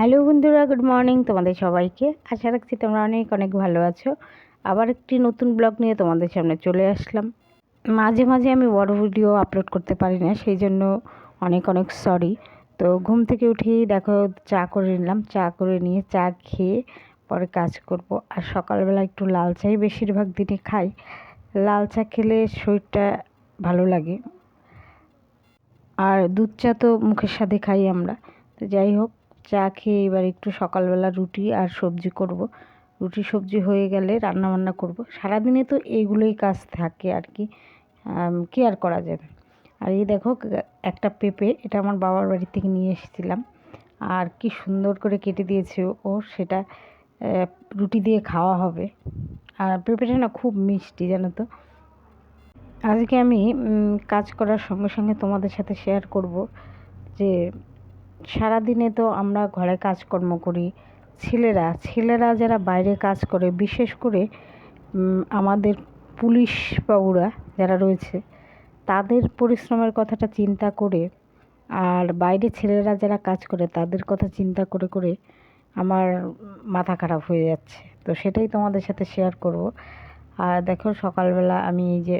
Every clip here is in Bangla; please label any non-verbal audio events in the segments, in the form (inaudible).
হ্যালো বন্ধুরা, গুড মর্নিং তোমাদের সবাইকে। আশা রাখছি তোমরা অনেক অনেক ভালো আছো। আবার একটি নতুন ব্লগ নিয়ে তোমাদের সামনে চলে আসলাম। মাঝে মাঝে আমি বড় ভিডিও আপলোড করতে পারি না, সেই জন্য অনেক অনেক সরি তো ঘুম থেকে উঠেই দেখো, চা করে নিলাম। চা করে নিয়ে চা খেয়ে পরে কাজ করব। আর সকালবেলা একটু লাল চাই বেশিরভাগ দিনে খাই। লাল চা খেলে শরীরটা ভালো লাগে। আর দুধ চা তো মুখের সাথে খাই আমরা। তো যাই হোক চা খেয়ে এবার একটু সকালবেলা রুটি আর সবজি করব। রুটি, সবজি হয়ে গেলে রান্না বান্না করব। সারাদিনে তো এইগুলোই কাজ থাকে আর কি কি আর করা যাবে? আর এই দেখো, একটা পেঁপে, এটা আমার বাবার বাড়ি থেকে নিয়ে এসেছিলাম। আর কি সুন্দর করে কেটে দিয়েছে ও, সেটা রুটি দিয়ে খাওয়া হবে। আর পেঁপেটা না খুব মিষ্টি, জানো তো। আজকে আমি কাজ করার সঙ্গে সঙ্গে তোমাদের সাথে শেয়ার করব যে সারাদিনে তো আমরা ঘরে কাজকর্ম করি। ছেলেরা ছেলেরা যারা বাইরে কাজ করে, বিশেষ করে আমাদের পুলিশ বাবুরা যারা রয়েছে, তাদের পরিশ্রমের কথাটা চিন্তা করে আর বাইরে ছেলেরা যারা কাজ করে, তাদের কথা চিন্তা করে করে আমার মাথা খারাপ হয়ে যাচ্ছে। তো সেটাই তোমাদের সাথে শেয়ার করব। আর দেখো সকালবেলা আমি এই যে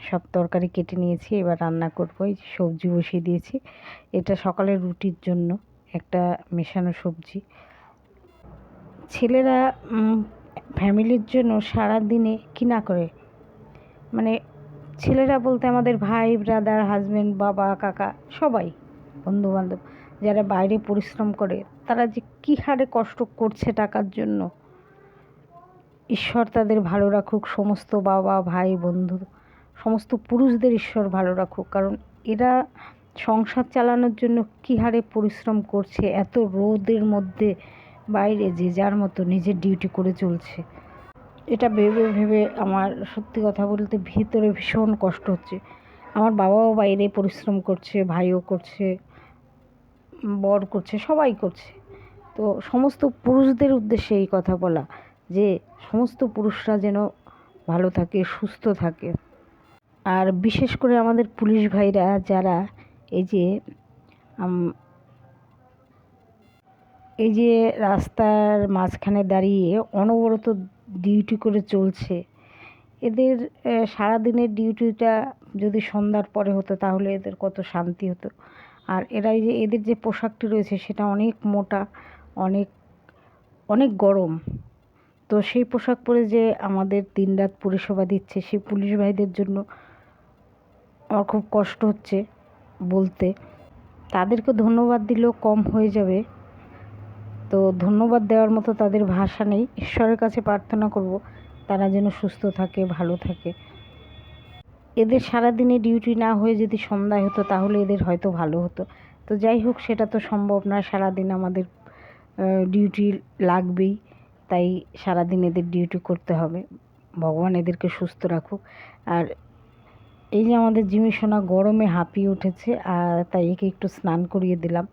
সব তরকারি কেটে নিয়েছি, এবার রান্না করব। এই সবজি বসিয়ে দিয়েছি। এটা সকালের রুটির জন্য একটা মেশানো সবজি। ছেলেরা ফ্যামিলির জন্য সারা দিনে কী না করে? মানে ছেলেরা বলতে আমাদের ভাই ব্রাদার হাজব্যান্ড বাবা, কাকা, সবাই, বন্ধুবান্ধব, যারা বাইরে পরিশ্রম করে, তারা যে কী হারে কষ্ট করছে টাকার জন্য? ঈশ্বর তাদের ভালো রাখুক, সমস্ত বাবা, ভাই বন্ধু সমস্ত পুরুষদের ঈশ্বর ভালো রাখুক। কারণ এরা সংসার চালানোর জন্য কী হারে পরিশ্রম করছে, এত রোদের মধ্যে বাইরে যে যার মতো নিজের ডিউটি করে চলছে। এটা ভেবে ভেবে আমার সত্যি কথা বলতে ভিতরে ভীষণ কষ্ট হচ্ছে। আমার বাবাও বাইরে পরিশ্রম করছে, ভাইও করছে, বর করছে, সবাই করছে। তো সমস্ত পুরুষদের উদ্দেশ্যে এই কথা বলা যে সমস্ত পুরুষরা যেন ভালো থাকে, সুস্থ থাকে। আর বিশেষ করে আমাদের পুলিশ ভাইরা যারা, এই যে এই যে রাস্তার মাঝখানে দাঁড়িয়ে অনবরত ডিউটি করে চলছে, এদের সারাদিনের ডিউটিটা যদি সন্ধ্যার পরে হতো তাহলে এদের কত শান্তি হতো। আর এরা যে, এদের যে পোশাকটি রয়েছে সেটা অনেক মোটা, অনেক অনেক গরম। তো সেই পোশাক পরে যে আমাদের দিনরাত পরিষেবা দিচ্ছে সেই পুলিশ ভাইদের জন্য আমার খুব কষ্ট হচ্ছে বলতে। তাদেরকে ধন্যবাদ দিলেও কম হয়ে যাবে। তো ধন্যবাদ দেওয়ার মতো তাদের ভাষা নেই। ঈশ্বরের কাছে প্রার্থনা করব তারা যেন সুস্থ থাকে, ভালো থাকে। এদের সারাদিনে ডিউটি না হয়ে যদি সন্ধ্যায় হতো তাহলে এদের হয়তো ভালো হতো। তো যাই হোক, সেটা তো সম্ভব নয় সারাদিন আমাদের ডিউটি লাগবেই। তাই সারাদিন এদের ডিউটি করতে হবে। ভগবান এদেরকে সুস্থ রাখুক। আর এই যে আমাদের জিমি সোনা গরমে হাঁপিয়ে উঠেছে, আর তাই একে একটু স্নান করিয়ে দিলাম।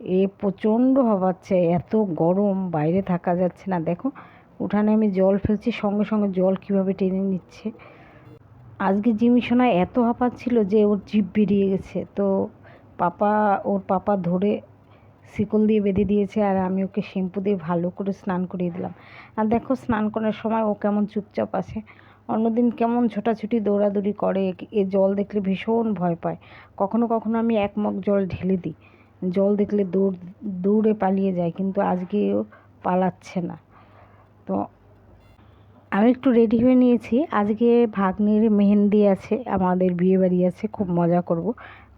এ প্রচণ্ড হবাচ্ছে, এত গরম, বাইরে থাকা যাচ্ছে না। দেখো, উঠানে আমি জল ফেলছি, সঙ্গে সঙ্গে জল কীভাবে টেনে নিচ্ছে। আজকে জিমি সোনা এত হাঁপাচ্ছিল যে ওর জিভ বেরিয়ে গেছে। তো পাপা, ওর পাপা ধরে শিকল দিয়ে বেঁধে দিয়েছে, আর আমি ওকে শ্যাম্পু দিয়ে ভালো করে স্নান করিয়ে দিলাম। আর দেখো, স্নান করার সময় ও কেমন চুপচাপ আছে। অন্যদিন কেমন ছোটাছুটি, দৌড়াদৌড়ি করে, এ জল দেখলে ভীষণ ভয় পায়। কখনো কখনো আমি এক মগ জল ঢেলে দিই। জল দেখলে দৌড়, দৌড়ে পালিয়ে যায়, কিন্তু আজকেও পালাচ্ছে না। তো আমি একটু রেডি হয়ে নিয়েছি। আজকে ভাগ্নির মেহেন্দি আছে, আমাদের বিয়ে বাড়ি আছে, খুব মজা করব।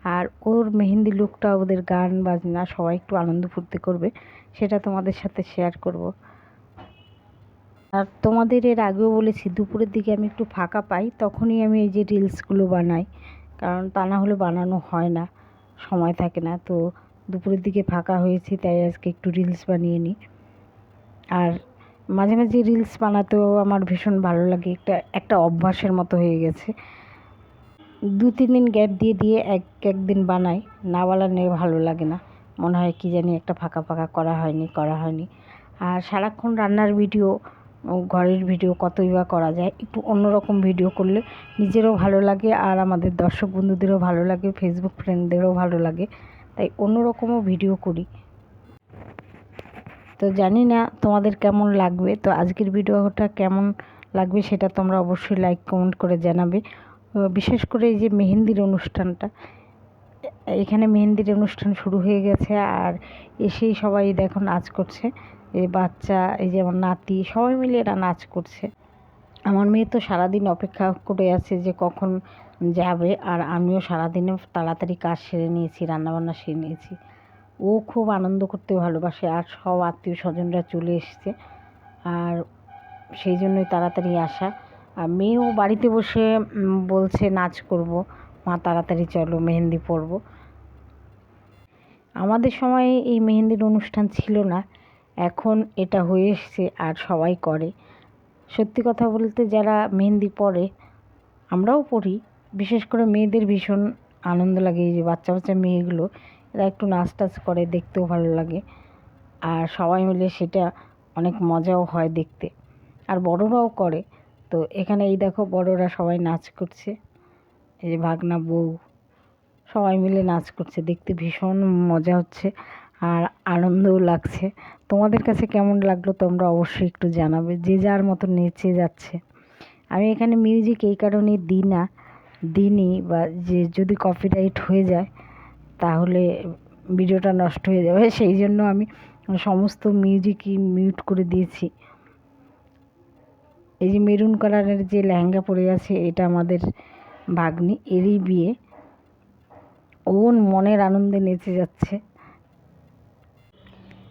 আর ওর মেহেন্দি লুকটা ওদের গান, বাজনা সবাই একটু আনন্দ ফুর্তি করবে, সেটা তোমাদের সাথে শেয়ার করব। আর তোমাদের এর আগেও বলেছি, দুপুরের দিকে আমি একটু ফাঁকা পাই, তখনই আমি এই যে রিলসগুলো বানাই। কারণ তা না হলে বানানো হয় না, সময় থাকে না। তো দুপুরের দিকে ফাঁকা হয়েছি, তাই আজকে একটু রিলস বানিয়ে নিই। আর মাঝে মাঝে রিলস বানাতেও আমার ভীষণ ভালো লাগে, একটা একটা অভ্যাসের মতো হয়ে গেছে। দু, তিন দিন গ্যাপ দিয়ে দিয়ে এক, একদিন বানাই, না বানালে ভালো লাগে না। মনে হয় কি জানি একটা ফাঁকা ফাঁকা করা হয়নি করা হয়নি। আর সারাক্ষণ রান্নার ভিডিও ঘরের ভিডিও কতই বা করা যায়, একটু অন্যরকম ভিডিও করলে নিজেরও ভালো লাগে আর আমাদের দর্শক বন্ধুদেরও ভালো লাগে ফেসবুক ফ্রেন্ডদেরও ভালো লাগে, তাই অন্যরকমও ভিডিও করি। তো জানি না তোমাদের কেমন লাগবে, তো আজকের ভিডিওটা কেমন লাগবে সেটা তোমরা অবশ্যই লাইক কমেন্ট করে জানাবে। বিশেষ করে এই যে মেহেন্দির অনুষ্ঠানটা, এখানে মেহেন্দির অনুষ্ঠান শুরু হয়ে গেছে আর এসেই সবাই দেখো নাচ করছে। এই বাচ্চা, এই যে আমার নাতি, সবাই মিলে এরা নাচ করছে। আমার মেয়ে তো সারাদিন অপেক্ষা করে আছে যে কখন যাবে, আর আমিও সারাদিনে তাড়াতাড়ি কাজ সেরে নিয়েছি, রান্নাবান্না সেরে নিয়েছি। ও খুব আনন্দ করতে ভালোবাসে, আর সব আত্মীয় স্বজনরা চলে এসছে, আর সেই জন্যই তাড়াতাড়ি আসা। আর মেয়েও বাড়িতে বসে বলছে নাচ করব। মা, তাড়াতাড়ি চলো, মেহেন্দি পরব। আমাদের সময় এই মেহেন্দির অনুষ্ঠান ছিল না। এখন এটা হয়ে এসছে আর সবাই করে। সত্যি কথা বলতে যারা মেহেন্দি পরে, আমরাও পড়ি বিশেষ করে মেয়েদের ভীষণ আনন্দ লাগে এই যে বাচ্চা বাচ্চা মেয়েগুলো, এরা একটু নাচ টাচ করে, দেখতেও ভালো লাগে। আর সবাই মিলে সেটা অনেক মজাও হয় দেখতে। আর বড়রাও করে। তো এখানে এই দেখো বড়রা সবাই নাচ করছে। এই যে ভাগনা বউ, সবাই মিলে নাচ করছে। দেখতে ভীষণ মজা হচ্ছে আর আনন্দও লাগছে। তোমাদের কাছে কেমন লাগল তোমরা অবশ্যই একটু জানাবে, যে যার মতো নেচে যাচ্ছে। আমি এখানে মিউজিক এই কারণে দিই না দিনই বা যে যদি কপিরাইট হয়ে যায়, তাহলে ভিডিওটা নষ্ট হয়ে যাবে। (laughs) সেই জন্য আমি সমস্ত মিউজিকই মিউট করে দিয়েছি। এই যে মেরুন কালারের যে লেহেঙ্গা পরে আছে, এটা আমাদের ভাগ্নি, এরই বিয়ে। ওন মনের আনন্দে নেচে যাচ্ছে।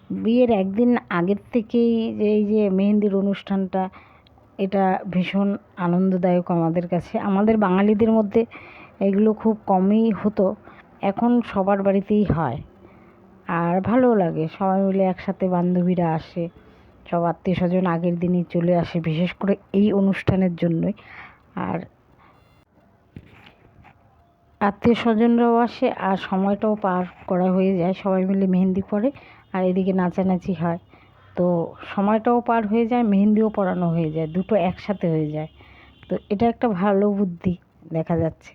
বিয়ের একদিন আগের থেকেই এই যে মেহেন্দির অনুষ্ঠানটা, এটা ভীষণ আনন্দদায়ক আমাদের কাছে। আমাদের বাঙালিদের মধ্যে এগুলো খুব কমই হতো, এখন সবার বাড়িতেই হয়। আর ভালোও লাগে, সবাই মিলে একসাথে বান্ধবীরা আসে, সব আত্মীয় স্বজন আগের দিনই চলে আসে, বিশেষ করে এই অনুষ্ঠানের জন্যই। আর আত্মীয় স্বজনরাও আসে, আর সময়টাও পার করা হয়ে যায়, সবাই মিলে মেহেন্দি পরে আর এদিকে নাচানাচি হয়। তো সময়টাও পার হয়ে যায়, মেহেন্দিও পরানো হয়ে যায়, দুটো একসাথে হয়ে যায়। তো এটা একটা ভালো বুদ্ধি দেখা যাচ্ছে।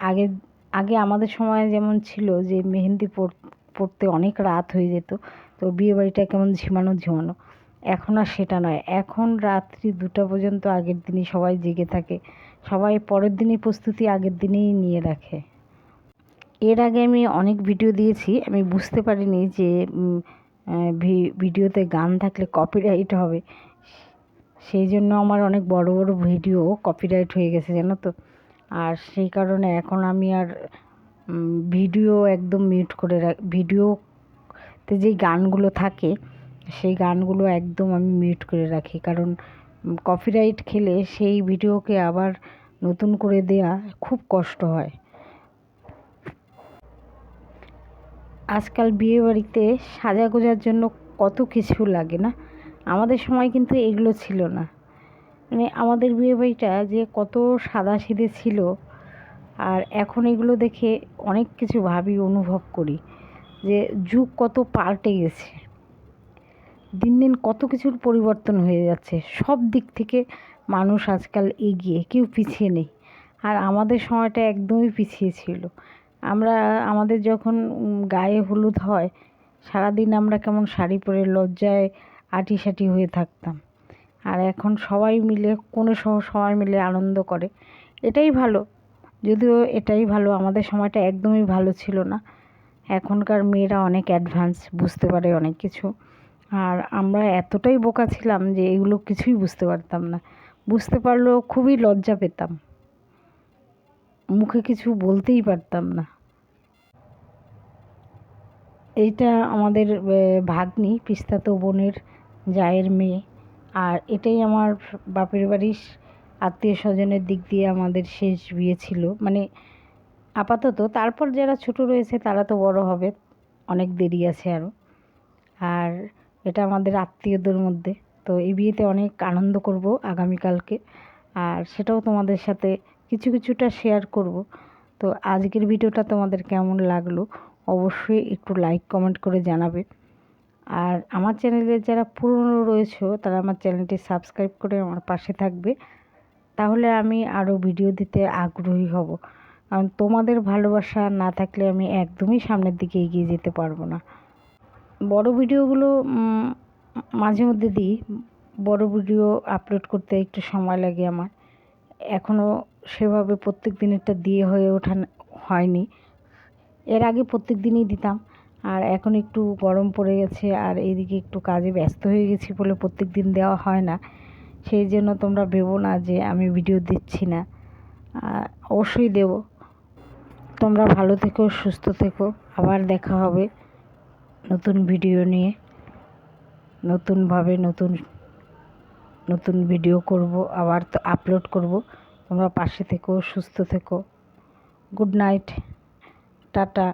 আগে আগে আমাদের সময় যেমন ছিল যে মেহেন্দি পড়তে অনেক রাত হয়ে যেত, তো বিয়ে বাড়িটা কেমন ঝিমানো ঝিমানো। এখন আর সেটা নয়। এখন রাত্রি দুটা পর্যন্ত আগের দিনই সবাই জেগে থাকে। সবাই পরের দিনই প্রস্তুতি আগের দিনেই নিয়ে রাখে। এর আগে আমি অনেক ভিডিও দিয়েছি, আমি বুঝতে পারিনি যে ভিডিওতে গান থাকলে কপিরাইট হবে। সেই জন্য আমার অনেক বড় বড় ভিডিও কপিরাইট হয়ে গেছে, জানো তো? আর সেই কারণে এখন আমি আর ভিডিও একদম মিউট করে রাখ ভিডিওতে যেই গানগুলো থাকে, সেই গানগুলো একদম আমি মিউট করে রাখি। কারণ কপিরাইট খেলে সেই ভিডিওকে আবার নতুন করে দেয়া খুব কষ্ট হয়। আজকাল বিয়ে বাড়িতে সাজাগোজার জন্য কত কিছু লাগে না? আমাদের সময় কিন্তু এগুলো ছিল না। মানে আমাদের বিয়ে বাড়িটা যে কত সাদা সিধে ছিল, আর এখন এগুলো দেখে অনেক কিছু ভাবি, অনুভব করি যে যুগ কত পাল্টে গেছে। দিন দিন কত কিছুর পরিবর্তন হয়ে যাচ্ছে। সব দিক থেকে মানুষ আজকাল এগিয়ে, কেউ পিছিয়ে নেই। আর আমাদের সময়টা একদমই পিছিয়ে ছিল। আমরা, আমাদের যখন গায়ে হলুদ হয়, সারাদিন আমরা কেমন শাড়ি পরে লজ্জায় আটি সাটি হয়ে থাকতাম। আর এখন সবাই মিলে, কোনো সহ, সবাই মিলে আনন্দ করে। এটাই ভালো। যদিও এটাই ভালো, আমাদের সময়টা একদমই ভালো ছিল না। এখনকার মেয়েরা অনেক অ্যাডভান্স বুঝতে পারে অনেক কিছু। আর আমরা এতটাই বোকা ছিলাম যে এগুলো কিছুই বুঝতে পারতাম না। বুঝতে পারলেও খুবই লজ্জা পেতাম। মুখে কিছু বলতেই পারতাম না। এইটা আমাদের ভাগ্নি পিস্তাতো বোনের জায়ের মেয়ে। আর এটাই আমার বাপের বাড়ির আত্মীয় স্বজনের দিক দিয়ে আমাদের শেষ বিয়ে ছিল। মানে আপাতত তারপর যারা ছোট রয়েছে তারা তো বড় হবে, অনেক দেরি আছে আরও আর এটা আমাদের আত্মীয়দের মধ্যে। তো এই বিয়েতে অনেক আনন্দ করব আগামীকালকে। আর সেটাও তোমাদের সাথে কিছু কিছুটা শেয়ার করব। তো আজকের ভিডিওটা তোমাদের কেমন লাগল? অবশ্যই একটু লাইক কমেন্ট করে জানাবে। আর আমার চ্যানেলে যারা পুরনো রয়েছে, তারা আমার চ্যানেলটি সাবস্ক্রাইব করে আমার পাশে থাকবে। তাহলে আমি আরও ভিডিও দিতে আগ্রহী হব। কারণ তোমাদের ভালোবাসা না থাকলে আমি একদমই সামনের দিকে এগিয়ে যেতে পারব না। বড় ভিডিওগুলো মাঝে মধ্যে দিই। বড় ভিডিও আপলোড করতে একটু সময় লাগে আমার। এখনও সেভাবে প্রত্যেক দিনেরটা দিয়ে হয়ে ওঠা হয়নি। এর আগে প্রত্যেক দিনই দিতাম, আর এখন একটু গরম পড়ে গেছে, আর এইদিকে একটু কাজে ব্যস্ত হয়ে গেছি বলে প্রত্যেক দিন দেওয়া হয় না। সেই জন্য তোমরা ভেবো না যে আমি ভিডিও দিচ্ছি না। অবশ্যই দেব। তোমরা ভালো থেকো, সুস্থ থেকো। আবার দেখা হবে নতুন ভিডিও নিয়ে। নতুনভাবে নতুন নতুন ভিডিও করব, আবার তো আপলোড করব। তোমরা পাশে থেকো সুস্থ থেকো। Good night tata.